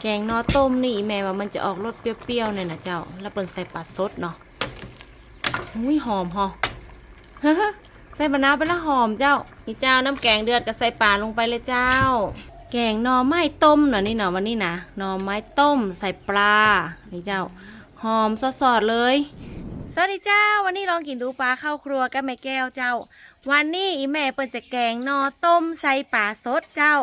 แกงนอต้มนี่แม่ว่ามันจะออกรสเปรี้ยวๆหน่อยนะเจ้า แล้วเปิ่นใส่ปลาสดเนาะอุ้ยหอมหอมใส่มะนาวไปละหอมเจ้า นี่เจ้าน้ำแกงเดือดก็ใส่ปลาลงไปเลยเจ้า แกงหน่อไม้ต้มเนาะนี่เนาะวันนี้นะหน่อไม้ต้มใส่ปลา นี่เจ้า หอมสดๆเลย สวัสดีเจ้า วันนี้ลองกินดูปลาเข้าครัวกับแม่แก้วเจ้า วันนี้อีแม่เปิ่นจะแกงหนอต้มใส่ปลาสดเจ้า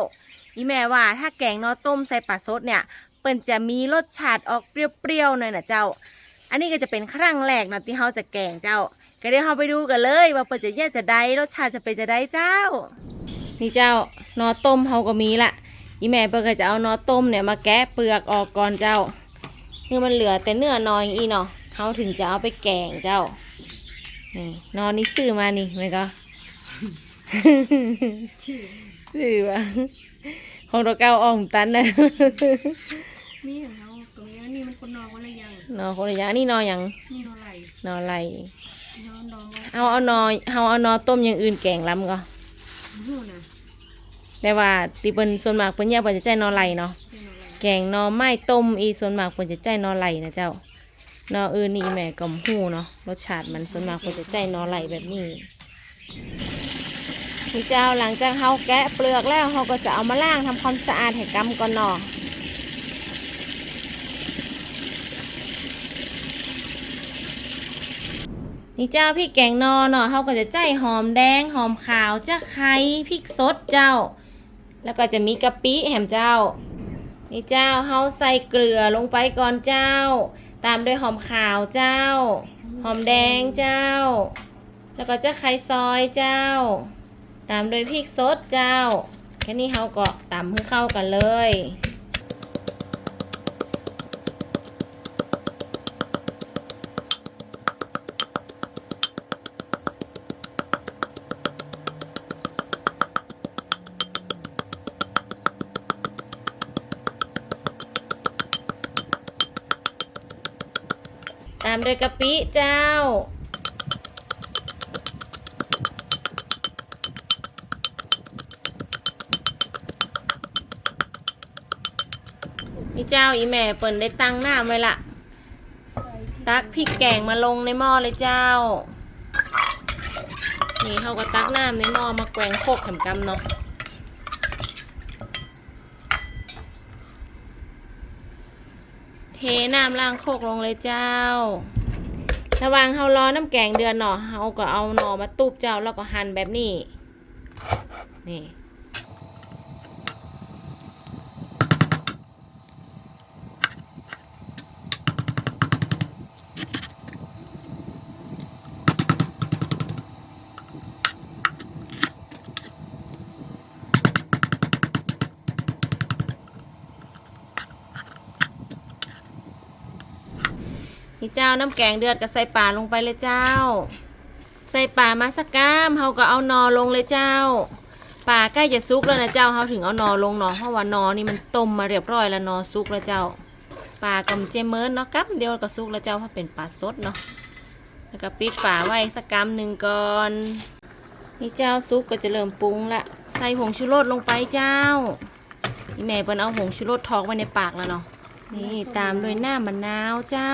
อีแม่ว่าถ้าแกงนอต้มใส่ปลาสดเนี่ยเปิ่นจะมีรสชาติออกเปรี้ยวๆหน่อยนะเจ้า อันนี้ก็จะเป็นครั้งแรกนะที่เขาจะแกงเจ้า ก็เดี๋ยวเราไปดูกันเลย ว่าเปิ่นจะแยกจะได้รสชาติจะเป็นจะได้เจ้า นี่เจ้านอต้มเขาก็มีละอีแม่เปิ่นก็จะเอานอต้มเนี่ยมาแกะเปลือกออกก่อนเจ้าคือมันเหลือแต่เนื้อนอยอีเนาะเขาถึงจะเอาไปแกงเจ้านี่นอนนี่ซื้อมานี่ไหมก็ ซื้อว่าของตัวเก้าอ่องตันนะนี่ของเขาตรงนี้นี่มันคนนอนคนละอย่างนอคนละอย่างนี่นออย่างนี่นอนไหลนออะไรนอนนอนว่าเอาเอานอเอาเอานอต้มอย่างอื่นแกงล้ำก็หูนะแต่ว่าตีเปิ้นส่วนมากเปิ้นอยากเปิ้นจะใจนอไหลเนาะนี่นอนไหลแกงนอไม้ต้มอีส่วนมากเปิ้นจะใจนอไหลนะเจ้านออื่นนี่แม่ก็หู้เนาะรสชาติมันส่วนมากเปิ้นจะใจนอไหลแบบนี้ นี่เจ้าหลังจากเฮาแกะเปลือกแล้วเฮาก็จะเอามาล้างทำความสะอาดให้กำก่อนเนาะนี่เจ้าพริกแกงนอเนาะเขาก็จะใจหอมแดงหอมขาวจะไข่พริกสดเจ้า แล้วก็จะมีกะปิแหมเจ้า นี่เจ้าเขาใส่เกลือลงไปก่อนเจ้า ตามด้วยหอมขาวเจ้า หอมแดงเจ้า แล้วก็จะไข่ซอยเจ้า ตามโดวยพริกสดเจ้า แค่นี้เขาก็ตำให้เข้ากันเลย ตามโดวยกะปิเจ้า นี่เจ้าอีแม่เปิ่นได้ตั้งหน้าไว้ละตักพริกแกงมาลงในหม้อเลยเจ้า นี่เขาก็ตักน้ำในหม้อมาแกงโคกแหมกำเนาะเทน้ำล้างโคกลงเลยเจ้า ระว่างเฮารอน้ำแกงเดือนเนาะเฮาก็เอาหน่อมาตูบเจ้าแล้วก็หั่นแบบนี้ นี่ นี่เจ้าน้ำแกงเดือดก็ใส่ปลาลงไปเลยเจ้า ใส่ปลามาสักกามเฮาก็เอานอลงเลยเจ้าปลาใกล้จะซุกแล้วนะเจ้าเฮาถึงเอานอลงเนาะเพราะว่านอนี่มันต้มมาเรียบร้อยแล้วนอซุกแล้วเจ้าปลากำเจมเมินเนาะกับเดียวก็ซุกแล้วเจ้าเพราะเป็นปลาสดเนาะแล้วก็ปิดฝาไว้สักกามหนึ่งก่อนนี่เจ้าซุกก็จะเริ่มปรุงละใส่ผงชูรสลงไปเจ้านี่แม่เปิ้นเอาผงชูรสทอกไว้ในปากแล้วเนาะ นี่ตามด้วยหน้ามะนาวเจ้า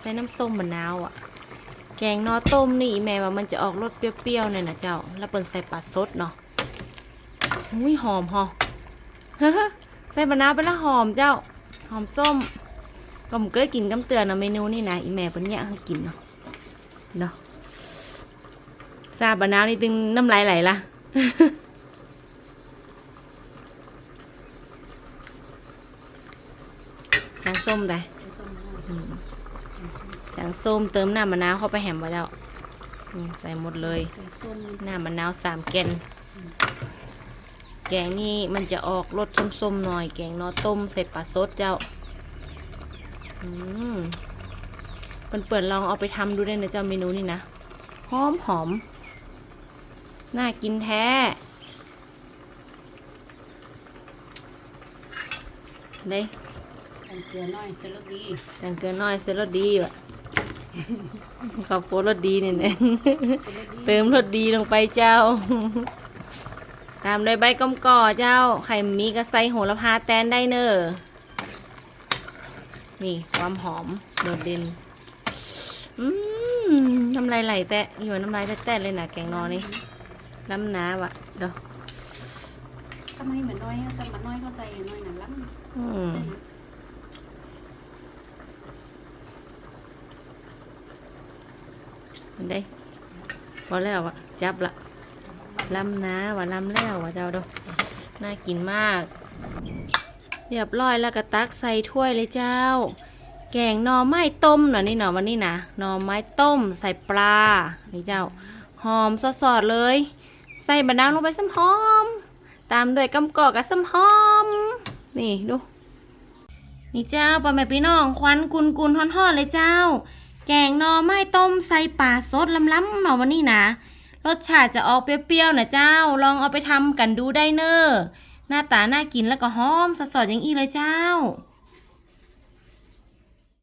ใส่น้ำส้มมะนาวอะ แกงนอต้มนี่แม่ว่ามันจะออกรสเปรี้ยวๆหน่อยนะเจ้า แล้วเปิ่นใส่ปลาสดเนาะอุ้ยหอมหอมใส่มะนาวไปละหอมเจ้า หอมส้ม ก็ผมเคยกินกำเตือนเนาะเมนูนี่นะอีแม่เปิ้นเนี่ยให้กินเนาะเนาะซาบมะนาวนี่ตึงน้ำลายไหลละ จางส้มได้จางส้มเติมน้ำมะนาวเข้าไปแหมไว้แล้วนี่ใส่หมดเลยใส่ส้มน้ำมะนาวสามแกนแกงนี่มันจะออกรสส้มๆหน่อย แกงนอต้มใส่ปลาสดเจ้าอืมเปิดเปิดลองเอาไปทำดูได้นะเจ้าเมนูนี่นะหอมหอมน่ากินแท้ ได้ ใส่เกลือน้อยใส่รสดีจังเกินน้อยเซรสดีว่ะขอบโพดรสดีเนี่ยนะใส่รสดีเติมรสดีลงไปเจ้า ตามด้วยใบกำก่อเจ้า ไข่มีกระไซโหระพาแตนได้เนอนี่ความหอมโดดเด่นอืมน้ำลายไหลแตะอยู่น้ำลายแตะๆเลยนะแกงนอนี่น้ำหนาวะเด้อทำไมเหมือนน้อยอะสมัครน้อยเข้าใจน้อยหนังล้ำอืม มันได้พอแล้วอะจับละลำนะว่าลำแล้วว่าเจ้าด้อน่ากินมาก เรียบร้อยแล้วก็ตักใส่ถ้วยเลยเจ้า แกงหน่อไม้ต้มหน่อนี่หน่อวันนี้นะหน่อไม้ต้มใส่ปลานี่เจ้า หอมสดๆเลย ใส่บะนาวลงไปซ้ำหอม ตามด้วยกำกอกกับซ้ำหอม นี่ดูนี่เจ้าปลาแม่พี่น้องควันกุนกุนๆห่อนๆเลยเจ้า แกงหน่อไม้ต้มใส่ปลาสดล้ำๆหน่อวันนี้นะ รสชาติจะออกเปรี้ยวๆนะเจ้า ลองเอาไปทำกันดูได้เนอหน้าตาน่ากินแล้วก็หอมสดๆอย่างอีเลยเจ้า